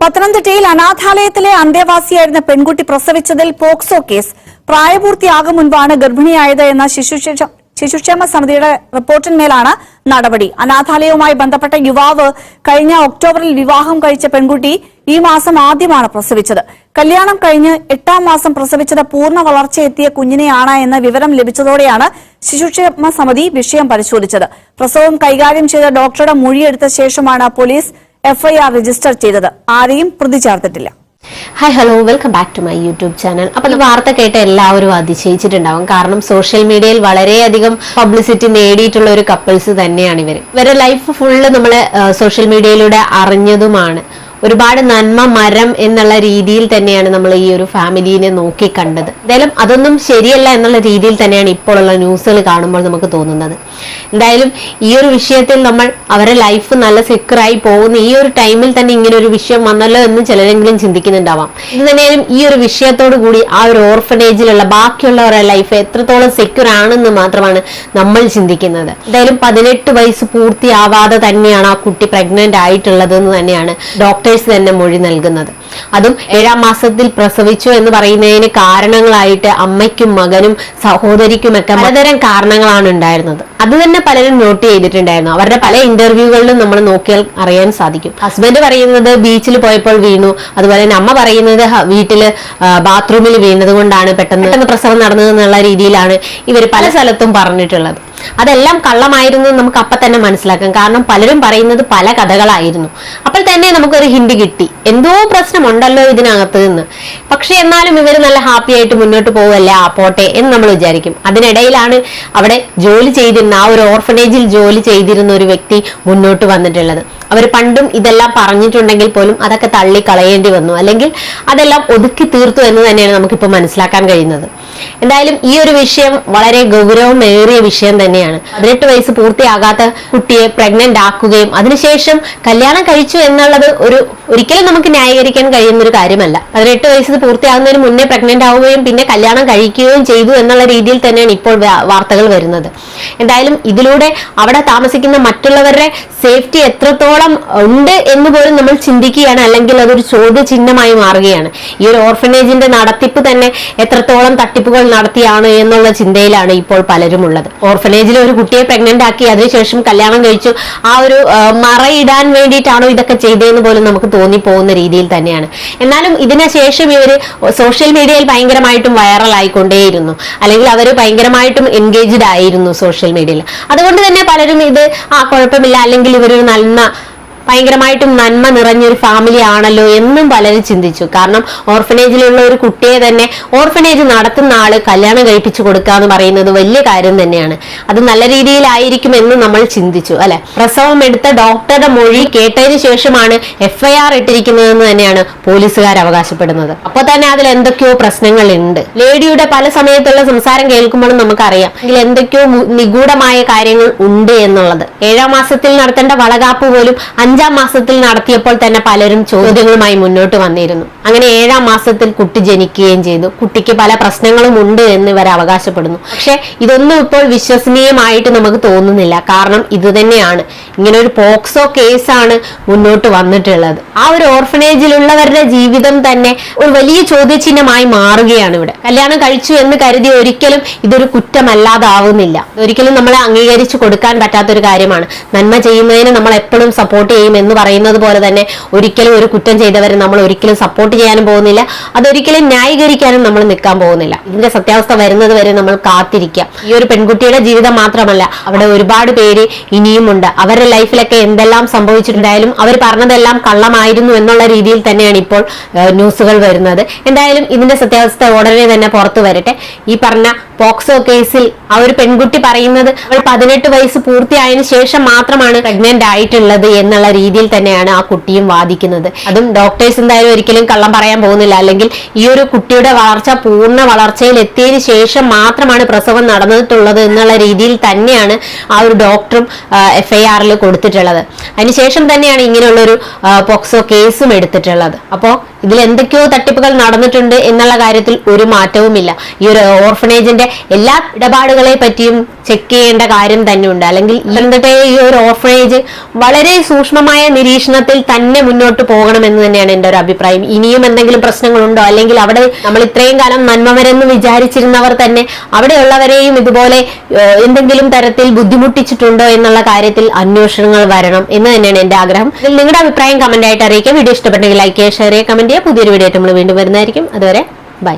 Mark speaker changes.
Speaker 1: പത്തനംതിട്ടയിൽ അനാഥാലയത്തിലെ അന്തേവാസിയായിരുന്ന പെൺകുട്ടി പ്രസവിച്ചതിൽ POCSO case. പ്രായപൂർത്തിയാകും മുൻപാണ് ഗർഭിണിയായത് എന്ന ശിശുക്ഷ ശിശുക്ഷേമ സമിതിയുടെ റിപ്പോർട്ടിന്മേലാണ് നടപടി. അനാഥാലയവുമായി ബന്ധപ്പെട്ട യുവാവ് കഴിഞ്ഞ ഒക്ടോബറിൽ വിവാഹം കഴിച്ച പെൺകുട്ടി ഈ മാസം ആദ്യമാണ് പ്രസവിച്ചത്. കല്യാണം കഴിഞ്ഞ് എട്ടാം മാസം പ്രസവിച്ചത് പൂർണ വളർച്ചയെത്തിയ കുഞ്ഞിനെയാണ് എന്ന വിവരം ലഭിച്ചതോടെയാണ് ശിശുക്ഷേമ സമിതി വിഷയം പരിശോധിച്ചത്. പ്രസവം കൈകാര്യം ചെയ്ത ഡോക്ടറുടെ മൊഴിയെടുത്ത ശേഷമാണ് പോലീസ് എഫ്ഐആർ രജിസ്റ്റർ ചെയ്തത്. ആരെയും പ്രതി ചേർത്തിട്ടില്ല.
Speaker 2: Hi hello welcome back to my YouTube channel അപ്പൊ ഈ വാർത്ത കേട്ട് എല്ലാവരും അതിശയിച്ചിട്ടുണ്ടാവും. കാരണം സോഷ്യൽ മീഡിയയിൽ വളരെയധികം പബ്ലിസിറ്റി നേടിയിട്ടുള്ള ഒരു കപ്പിൾസ് തന്നെയാണ് ഇവർ ഇവരുടെ ലൈഫ് ഫുള്ള് നമ്മൾ സോഷ്യൽ മീഡിയയിലൂടെ അറിഞ്ഞതുമാണ്. ഒരുപാട് നന്മ മരം എന്നുള്ള രീതിയിൽ തന്നെയാണ് നമ്മൾ ഈ ഒരു ഫാമിലിനെ നോക്കി കണ്ടത്. എന്തായാലും അതൊന്നും ശരിയല്ല എന്നുള്ള രീതിയിൽ തന്നെയാണ് ഇപ്പോഴുള്ള ന്യൂസുകൾ കാണുമ്പോൾ നമുക്ക് തോന്നുന്നത്. എന്തായാലും ഈ ഒരു വിഷയത്തിൽ നമ്മൾ അവരുടെ ലൈഫ് നല്ല സെക്യൂറായി പോകുന്ന ഈ ഒരു ടൈമിൽ തന്നെ ഇങ്ങനെ ഒരു വിഷയം വന്നല്ലോ എന്ന് ചിലരെങ്കിലും ചിന്തിക്കുന്നുണ്ടാവാം. ഇത് തന്നെയാലും ഈ ഒരു വിഷയത്തോടു കൂടി ആ ഒരു ഓർഫനേജിലുള്ള ബാക്കിയുള്ളവരുടെ ലൈഫ് എത്രത്തോളം സെക്യൂർ ആണെന്ന് മാത്രമാണ് നമ്മൾ ചിന്തിക്കുന്നത്. എന്തായാലും പതിനെട്ട് വയസ്സ് പൂർത്തിയാവാതെ തന്നെയാണ് ആ കുട്ടി പ്രഗ്നന്റ് ആയിട്ടുള്ളത് എന്ന് തന്നെയാണ് ഡോക്ടേഴ്സ് തന്നെ മൊഴി നൽകുന്നത്. അതും ഏഴാം മാസത്തിൽ പ്രസവിച്ചു എന്ന് പറയുന്നതിന് കാരണങ്ങളായിട്ട് അമ്മയ്ക്കും മകനും സഹോദരിക്കുമൊക്കെ പലതരം കാരണങ്ങളാണ് ഉണ്ടായിരുന്നത്. അത് തന്നെ പലരും നോട്ട് ചെയ്തിട്ടുണ്ടായിരുന്നു. അവരുടെ പല ഇന്റർവ്യൂകളിലും നമ്മൾ നോക്കിയാൽ അറിയാൻ സാധിക്കും. ഹസ്ബൻഡ് പറയുന്നത് ബീച്ചിൽ പോയപ്പോൾ വീണു. അതുപോലെ തന്നെ അമ്മ പറയുന്നത് വീട്ടിൽ ബാത്റൂമിൽ വീണത് കൊണ്ടാണ് പെട്ടെന്ന് പെട്ടെന്ന് പ്രസവം നടന്നത് എന്നുള്ള രീതിയിലാണ് ഇവർ പല സ്ഥലത്തും പറഞ്ഞിട്ടുള്ളത്. അതെല്ലാം കള്ളമായിരുന്നു നമുക്ക് അപ്പൊ തന്നെ മനസ്സിലാക്കാം. കാരണം പലരും പറയുന്നത് പല കഥകളായിരുന്നു. അപ്പോൾ തന്നെ നമുക്കൊരു ഹിന്റ് കിട്ടി. എന്തോ പ്രശ്നമുണ്ടല്ലോ ഇതിനകത്ത് നിന്ന് പക്ഷെ എന്നാലും ഇവർ നല്ല ഹാപ്പി ആയിട്ട് മുന്നോട്ട് പോവല്ലേ ആ പോട്ടെ എന്ന് നമ്മൾ വിചാരിക്കും. അതിനിടയിലാണ് അവിടെ ജോലി ചെയ്തിരുന്ന ആ ഒരു ഓർഫനേജിൽ ജോലി ചെയ്തിരുന്ന ഒരു വ്യക്തി മുന്നോട്ട് വന്നിട്ടുള്ളത്. അവർ പണ്ടും ഇതെല്ലാം പറഞ്ഞിട്ടുണ്ടെങ്കിൽ പോലും അതൊക്കെ തള്ളി കളയേണ്ടി വന്നു. അല്ലെങ്കിൽ അതെല്ലാം ഒതുക്കി തീർത്തു എന്ന് തന്നെയാണ് നമുക്കിപ്പോൾ മനസ്സിലാക്കാൻ കഴിയുന്നത്. എന്തായാലും ഈ ഒരു വിഷയം വളരെ ഗൗരവമേറിയ വിഷയം തന്നെയാണ്. പതിനെട്ട് വയസ്സ് പൂർത്തിയാകാത്ത കുട്ടിയെ പ്രഗ്നന്റ് ആക്കുകയും അതിനുശേഷം കല്യാണം കഴിച്ചു എന്നുള്ളത് ഒരു ഒരിക്കലും നമുക്ക് ന്യായീകരിക്കാൻ കഴിയുന്ന ഒരു കാര്യമല്ല. പതിനെട്ട് വയസ്സ് പൂർത്തിയാകുന്നതിന് മുന്നേ പ്രഗ്നന്റ് ആവുകയും പിന്നെ കല്യാണം കഴിക്കുകയും ചെയ്തു എന്നുള്ള രീതിയിൽ തന്നെയാണ് ഇപ്പോൾ വാർത്തകൾ വരുന്നത്. എന്തായാലും ഇതിലൂടെ അവിടെ താമസിക്കുന്ന മറ്റുള്ളവരുടെ സേഫ്റ്റി എത്രത്തോളം ഉണ്ട് എന്ന് പോലും നമ്മൾ ചിന്തിക്കുകയാണ്. അല്ലെങ്കിൽ അതൊരു ചോദ്യചിഹ്നമായി മാറുകയാണ്. ഈ ഒരു ഓർഫനേജിന്റെ നടത്തിപ്പ് തന്നെ എത്രത്തോളം തട്ടിപ്പുകൾ നടത്തിയാണ് എന്നുള്ള ചിന്തയിലാണ് ഇപ്പോൾ പലരും ഉള്ളത് ഓർഫനേജിൽ ഒരു കുട്ടിയെ പ്രഗ്നന്റ് ആക്കി അതിനുശേഷം കല്യാണം കഴിച്ചു. ആ ഒരു മറയിടാൻ വേണ്ടിയിട്ടാണോ ഇതൊക്കെ ചെയ്തതെന്ന് പോലും നമുക്ക് തോന്നിപ്പോകുന്ന രീതിയിൽ തന്നെയാണ്. എന്നാലും ഇതിനുശേഷം ഇവർ സോഷ്യൽ മീഡിയയിൽ ഭയങ്കരമായിട്ടും വൈറലായിക്കൊണ്ടേയിരുന്നു അല്ലെങ്കിൽ അവർ ഭയങ്കരമായിട്ടും എൻഗേജ്ഡ് ആയിരുന്നു സോഷ്യൽ മീഡിയയിൽ. അതുകൊണ്ട് തന്നെ പലരും ഇത് ആ കുഴപ്പമില്ല. അല്ലെങ്കിൽ ഇവരൊരു നന്മ ഭയങ്കരമായിട്ടും നന്മ നിറഞ്ഞൊരു ഫാമിലി ആണല്ലോ എന്നും പലരും ചിന്തിച്ചു. കാരണം ഓർഫനേജിലുള്ള ഒരു കുട്ടിയെ തന്നെ ഓർഫനേജ് നടത്തുന്ന ആൾ കല്യാണം കഴിപ്പിച്ചു കൊടുക്കുക എന്ന് പറയുന്നത് വലിയ കാര്യം തന്നെയാണ്. അത് നല്ല രീതിയിലായിരിക്കും എന്ന് നമ്മൾ ചിന്തിച്ചു അല്ലെ? പ്രസവം എടുത്ത ഡോക്ടറുടെ മൊഴി കേട്ടതിന് ശേഷമാണ് എഫ്ഐആർ ഇട്ടിരിക്കുന്നതെന്ന് തന്നെയാണ് പോലീസുകാർ അവകാശപ്പെടുന്നത്. അപ്പോൾ തന്നെ അതിൽ എന്തൊക്കെയോ പ്രശ്നങ്ങൾ ഉണ്ട് ലേഡിയുടെ പല സമയത്തുള്ള സംസാരം കേൾക്കുമ്പോഴും നമുക്കറിയാം ഇതിൽ എന്തൊക്കെയോ നിഗൂഢമായ കാര്യങ്ങൾ ഉണ്ട് എന്നുള്ളത്. ഏഴാം മാസത്തിൽ നടത്തേണ്ട വളകാപ്പ് പോലും അഞ്ചാം മാസത്തിൽ നടത്തിയപ്പോൾ തന്നെ പലരും ചോദ്യങ്ങളുമായി മുന്നോട്ട് വന്നിരുന്നു. അങ്ങനെ ഏഴാം മാസത്തിൽ കുട്ടി ജനിക്കുകയും ചെയ്തു. കുട്ടിക്ക് പല പ്രശ്നങ്ങളും ഉണ്ട് എന്ന് ഇവർ അവകാശപ്പെടുന്നു. പക്ഷെ ഇതൊന്നും ഇപ്പോൾ വിശ്വസനീയമായിട്ട് നമുക്ക് തോന്നുന്നില്ല. കാരണം ഇത് തന്നെയാണ്. ഇങ്ങനെ ഒരു പോക്സോ കേസാണ് മുന്നോട്ട് വന്നിട്ടുള്ളത്. ആ ഒരു ഓർഫനേജിലുള്ളവരുടെ ജീവിതം തന്നെ ഒരു വലിയ ചോദ്യചിഹ്നമായി മാറുകയാണ് ഇവിടെ. കല്യാണം കഴിച്ചു എന്ന് കരുതി ഒരിക്കലും ഇതൊരു കുറ്റമല്ലാതാവുന്നില്ല. ഒരിക്കലും നമ്മളെ അംഗീകരിച്ചു കൊടുക്കാൻ പറ്റാത്തൊരു കാര്യമാണ്. നന്മ ചെയ്യുന്നതിന് നമ്മൾ എപ്പോഴും സപ്പോർട്ട് ചെയ്യും എന്ന് പറയുന്നത് പോലെ തന്നെ ഒരിക്കലും ഒരു കുറ്റം ചെയ്തവരെ നമ്മൾ ഒരിക്കലും സപ്പോർട്ട് ചെയ്യാനും പോകുന്നില്ല. അതൊരിക്കലും ന്യായീകരിക്കാനും നമ്മൾ നിൽക്കാൻ പോകുന്നില്ല. ഇതിന്റെ സത്യാവസ്ഥ വരുന്നത് വരെ നമ്മൾ കാത്തിരിക്കാം ഈ ഒരു പെൺകുട്ടിയുടെ ജീവിതം മാത്രമല്ല അവിടെ ഒരുപാട് പേര് ഇനിയുമുണ്ട് അവരുടെ ലൈഫിലൊക്കെ എന്തെല്ലാം സംഭവിച്ചിട്ടുണ്ടായാലും അവർ പറഞ്ഞതെല്ലാം കള്ളമായിരുന്നു എന്നുള്ള രീതിയിൽ തന്നെയാണ് ഇപ്പോൾ ന്യൂസുകൾ വരുന്നത്. എന്തായാലും ഇതിന്റെ സത്യാവസ്ഥ ഉടനെ തന്നെ പുറത്തു വരട്ടെ. ഈ പറഞ്ഞ പോക്സോ കേസിൽ ആ ഒരു പെൺകുട്ടി പറയുന്നത് അവൾ പതിനെട്ട് വയസ്സ് പൂർത്തിയായതിനു ശേഷം മാത്രമാണ് പ്രഗ്നന്റ് ആയിട്ടുള്ളത് എന്നുള്ള രീതിയിൽ തന്നെയാണ് ആ കുട്ടിയും വാദിക്കുന്നത്. അതും ഡോക്ടേഴ്സ് എന്തായാലും ഒരിക്കലും കള്ളം പറയാൻ പോകുന്നില്ല. അല്ലെങ്കിൽ ഈ ഒരു കുട്ടിയുടെ വളർച്ച പൂർണ വളർച്ചയിൽ എത്തിയതിനു ശേഷം മാത്രമാണ് പ്രസവം നടന്നിട്ടുള്ളത് എന്നുള്ള രീതിയിൽ തന്നെയാണ് ആ ഒരു ഡോക്ടറും എഫ്ഐആറിൽ കൊടുത്തിട്ടുള്ളത്. അതിനുശേഷം തന്നെയാണ് ഇങ്ങനെയുള്ളൊരു പോക്സോ കേസും എടുത്തിട്ടുള്ളത്. അപ്പോൾ ഇതിൽ എന്തൊക്കെയോ തട്ടിപ്പുകൾ നടന്നിട്ടുണ്ട് എന്നുള്ള കാര്യത്തിൽ ഒരു മാറ്റവുമില്ല. ഈ ഒരു ഓർഫനേജിന്റെ എല്ലാ ഇടപാടുകളെ പറ്റിയും ചെക്ക് ചെയ്യേണ്ട കാര്യം തന്നെയുണ്ട്. അല്ലെങ്കിൽ പത്തനംതിട്ടയെ ഈ ഒരു ഓർഫനേജ് വളരെ സൂക്ഷ്മമായ നിരീക്ഷണത്തിൽ തന്നെ മുന്നോട്ട് പോകണമെന്ന് തന്നെയാണ് എന്റെ ഒരു അഭിപ്രായം. ഇനിയും എന്തെങ്കിലും പ്രശ്നങ്ങളുണ്ടോ? അല്ലെങ്കിൽ അവിടെ നമ്മൾ ഇത്രയും കാലം നന്മവരെന്ന് വിചാരിച്ചിരുന്നവർ തന്നെ അവിടെയുള്ളവരെയും ഇതുപോലെ എന്തെങ്കിലും തരത്തിൽ ബുദ്ധിമുട്ടിച്ചിട്ടുണ്ടോ എന്നുള്ള കാര്യത്തിൽ അന്വേഷണങ്ങൾ വരണം എന്ന് തന്നെയാണ് എന്റെ ആഗ്രഹം. നിങ്ങളുടെ അഭിപ്രായം കമന്റ് ആയിട്ട് അറിയിക്കാം. വീഡിയോ ഇഷ്ടപ്പെട്ടെങ്കിൽ ലൈക്ക് ചെയ്യുക ഷെയർ ചെയ്യുക കമന്റ് ചെയ്യുക. പുതിയൊരു വീഡിയോ ആയിട്ട് നമ്മൾ വീണ്ടും വരുന്നതായിരിക്കും. അതുവരെ ബൈ